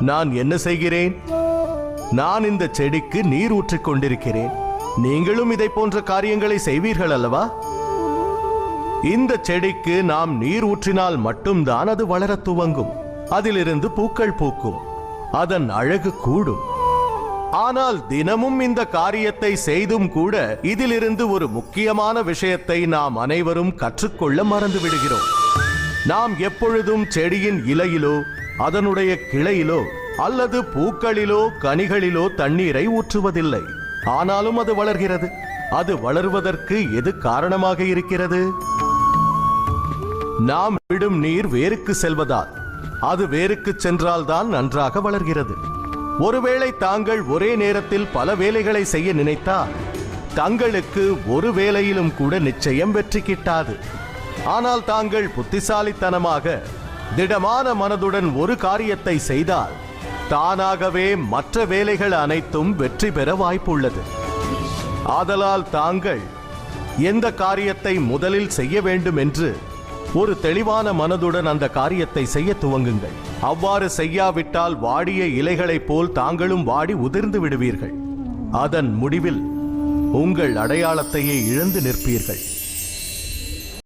நான் என்ன செய்கிறேன்? நான் இந்த செடிக்கு நீர் ஊற்றிக் கொண்டிருக்கிறேன். நீங்களும் இதை போன்ற காரியங்களை செய்வீர்கள் அல்லவா? இந்த செடிக்கு நாம் நீர் ஊற்றினால் மட்டும்தான் அது வளரத் துவங்கும். அதிலிருந்து பூக்கள் பூக்கும். அதன் அழகு கூடும். ஆனால் தினமும் இந்த காரியத்தை செய்தும் கூட இதிலிருந்து ஒரு முக்கியமான விஷயத்தை நாம் அனைவரும் கற்றுக்கொள்ள மறந்து விடுகிறோம் நாம் எப்பொழுதும் செடியின் இலையிலோ அதனுடைய கிளையிலோ அல்லது பூக்களிலோ கனிகளிலோ தண்ணீரை ஊற்றுவதில்லை. ஆனாலும் அது வளர்கிறது. அது வளர்வதற்கு எது காரணமாக இருக்கிறது? நாம் விடும் நீர் வேருக்கு செல்வதால் அது வேருக்கு சென்றால்தான் நன்றாக வளர்கிறது. ஒருவேளை தாங்கள் ஒரே நேரத்தில் பல வேலைகளை செய்ய நினைத்தால் தங்களுக்கு ஒரு வேலையிலும் கூட நிச்சயம் வெற்றி கிட்டாது. ஆனால் தாங்கள் புத்திசாலித்தனமாக திடமான மனதுடன் ஒரு காரியத்தை செய்தால் தானாகவே மற்ற வேலைகள் அனைத்தும் வெற்றி பெற வாய்ப்புள்ளது. ஆதலால் தாங்கள் எந்த காரியத்தை முதலில் செய்ய வேண்டும் என்று ஒரு தெளிவான மனதுடன் அந்த காரியத்தை செய்ய துவங்குங்கள். அவ்வாறு செய்யாவிட்டால் வாடிய இலைகளைப் போல் தாங்களும் வாடி உதிர்ந்து விடுவீர்கள். அதன் முடிவில் உங்கள் அடையாளத்தையே இழந்து நிற்பீர்கள்.